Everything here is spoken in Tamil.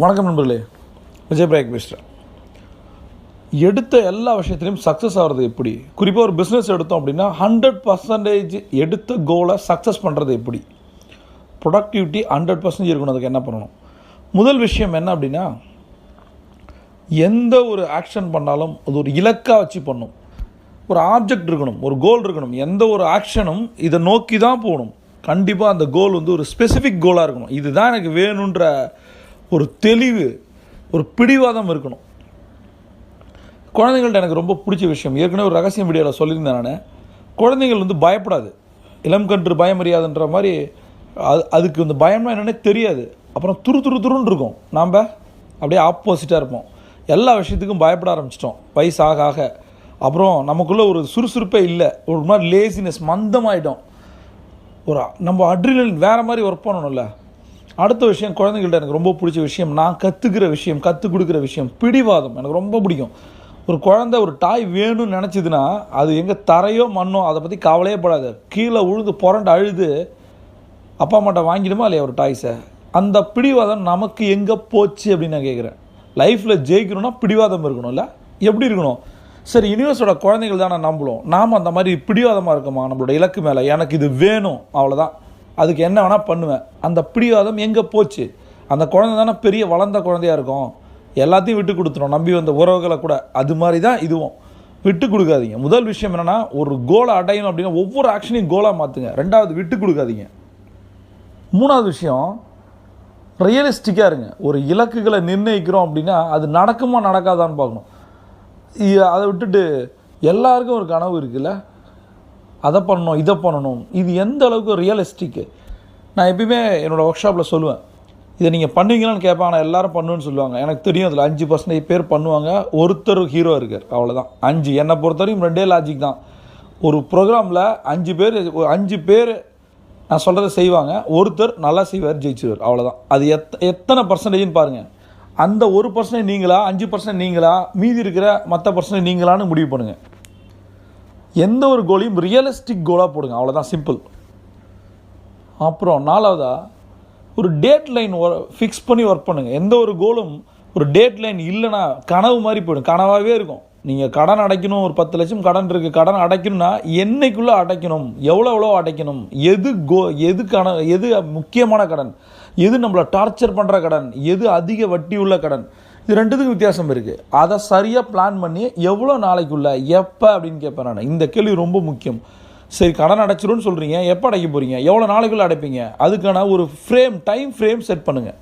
வணக்கம் நண்பர்களே. விஜய் பிரேக் பேசுகிறேன் எடுத்த எல்லா விஷயத்துலையும் சக்ஸஸ் ஆகிறது எப்படி? குறிப்பாக ஒரு பிஸ்னஸ் எடுத்தோம் அப்படின்னா ஹண்ட்ரட் பர்சன்டேஜ் எடுத்த கோலை சக்ஸஸ் பண்ணுறது எப்படி? ப்ரொடக்டிவிட்டி ஹண்ட்ரட் பர்சன்டேஜ் இருக்கணும். அதுக்கு என்ன பண்ணணும்? முதல் விஷயம் என்ன அப்படின்னா எந்த ஒரு ஆக்ஷன் பண்ணாலும் அது ஒரு இலக்காக வச்சு பண்ணும். ஒரு ஆப்ஜெக்ட் இருக்கணும் ஒரு கோல் இருக்கணும். எந்த ஒரு ஆக்ஷனும் இதை நோக்கி தான் போகணும். கண்டிப்பாக அந்த கோல் வந்து ஒரு ஸ்பெசிஃபிக் கோலாக இருக்கணும். இதுதான் எனக்கு வேணுன்ற ஒரு தெளிவு ஒரு பிடிவாதம் இருக்கணும். குழந்தைங்கள்ட்ட எனக்கு ரொம்ப பிடிச்ச விஷயம். ஏற்கனவே ஒரு ரகசியம் வீடியோவில் சொல்லியிருந்தேன் நான். குழந்தைகள் வந்து பயப்படாது. இளம் கன்று பயமறியாதுன்ற மாதிரி அது அதுக்கு இந்த பயம்னா என்னன்னே தெரியாது. அப்புறம் துரு துரு துருன்னு இருக்கும். நாம் அப்படியே ஆப்போசிட்டாக இருப்போம். எல்லா விஷயத்துக்கும் பயப்பட ஆரம்பிச்சிட்டோம். வயசு ஆக ஆக. அப்புறம் நமக்குள்ளே ஒரு சுறுசுறுப்பே இல்லை. ஒரு மாதிரி லேசினஸ் மந்தமாயிட்டோம். ஒரு நம்ம அட்ரினலின் வேறு மாதிரி ஒர்க் பண்ணணும்ல. அடுத்த விஷயம் குழந்தைங்கள்ட்ட எனக்கு ரொம்ப பிடிச்ச விஷயம் நான் கற்றுக்கிற விஷயம் கற்றுக் கொடுக்குற விஷயம் பிடிவாதம். எனக்கு ரொம்ப பிடிக்கும். ஒரு குழந்தை ஒரு டாய் வேணும்னு நினச்சிதுன்னா அது எங்கே தரையோ மண்ணோ அதை பற்றி கவலையே படாது. கீழே உழுது புரண்டு அழுது அப்பா அம்மாட்ட வாங்கிடுமா இல்லையா ஒரு டாய்ஸை? அந்த பிடிவாதம் நமக்கு எங்கே போச்சு அப்படின்னு நான் கேட்குறேன் லைஃப்பில் ஜெயிக்கணும்னா பிடிவாதம் இருக்கணும்ல? எப்படி இருக்கணும்? சரி யூனிவர்ஸோட குழந்தைகள் தான் நான் நம்புவோம். நாம் அந்த மாதிரி பிடிவாதமாக இருக்கோமா? நம்மளோட இலக்கு மேலே. எனக்கு இது வேணும். அவ்வளோதான் அதுக்கு என்ன வேணால் பண்ணுவேன். அந்த பிடிவாதம் எங்கே போச்சு? அந்த குழந்தை தானே பெரிய வளர்ந்த குழந்தையா இருக்கும். எல்லாத்தையும் விட்டு கொடுத்துரும். நம்பி வந்த உறவுகளை கூட. அது மாதிரி தான் இதுவும். விட்டு கொடுக்காதீங்க. முதல் விஷயம் என்னென்னா ஒரு கோலை அடையணும் அப்படின்னா ஒவ்வொரு ஆக்ஷனையும் கோலாக மாற்றுங்க ரெண்டாவது விட்டு கொடுக்காதீங்க. மூணாவது விஷயம் ரியலிஸ்டிக்காக இருங்க. ஒரு இலக்குகளை நிர்ணயிக்கிறோம் அப்படின்னா அது நடக்குமா நடக்காதான்னு பார்க்கணும். அதை விட்டுட்டு எல்லாருக்கும் ஒரு கனவு இருக்குல்ல? அதை பண்ணணும் இதை பண்ணணும். இது எந்த அளவுக்கு ரியலிஸ்டிக்கு நான் எப்பயுமே என்னோடய ஒர்க் ஷாப்பில் சொல்லுவேன். இதை நீங்கள் பண்ணுவீங்களான்னு கேட்பாங்க ஆனால் எல்லோரும் பண்ணுவேன்னு சொல்லுவாங்க. எனக்கு தெரியும் அதில் அஞ்சு பர்சன்டேஜ் பேர் பண்ணுவாங்க. ஒருத்தர் ஹீரோ இருக்கார் அவ்வளோதான் அஞ்சு. என்னை பொறுத்தவரைக்கும் ரெண்டே லாஜிக் தான். ஒரு ப்ரோக்ராமில் அஞ்சு பேர் ஒரு அஞ்சு பேர் நான் சொல்கிறத செய்வாங்க. ஒருத்தர் நல்லா செய்வார் ஜெயிச்சுவார் அவ்வளோதான் அது எத் எத்தனை பர்சன்டேஜ்னு பாருங்கள் அந்த ஒரு பர்சன்டேஜ் நீங்களா அஞ்சு பர்சன்ட் நீங்களா மீதி இருக்கிற மற்ற பர்சன்டேஜ் நீங்களான்னு முடிவு பண்ணுங்கள் எந்த ஒரு கோலையும் ரியலிஸ்டிக் கோலாக போடுங்க. அவ்வளோதான் சிம்பிள் அப்புறம் நாலாவதா ஒரு டேட் லைன் ஃபிக்ஸ் பண்ணி ஒர்க் பண்ணுங்கள் எந்த ஒரு கோலும் ஒரு டேட் லைன் இல்லைன்னா கனவு மாதிரி போயிடும். கனவாகவே இருக்கும். நீங்கள் கடன் அடைக்கணும் ஒரு பத்து லட்சம் கடன் இருக்குது கடன் அடைக்கணும்னா என்னைக்குள்ளே அடைக்கணும்? எவ்வளோ எவ்வளோ அடைக்கணும்? எது கோ எது கடன் எது முக்கியமான கடன்? எது நம்மளை டார்ச்சர் பண்ணுற கடன்? எது அதிக வட்டி உள்ள கடன்? இது ரெண்டுத்துக்கும் வித்தியாசம் இருக்குது அதை சரியாக பிளான் பண்ணி எவ்வளோ நாளைக்குள்ள எப்போ அப்படின்னு கேட்பேன் நான். இந்த கேள்வி ரொம்ப முக்கியம். சரி கடன் அடைச்சிரும்னு சொல்கிறீங்க எப்போ அடைக்க போகிறீங்க எவ்வளோ நாளைக்குள்ளே அடைப்பீங்க? அதுக்கான ஒரு ஃப்ரேம் டைம் ஃப்ரேம் செட் பண்ணுங்கள்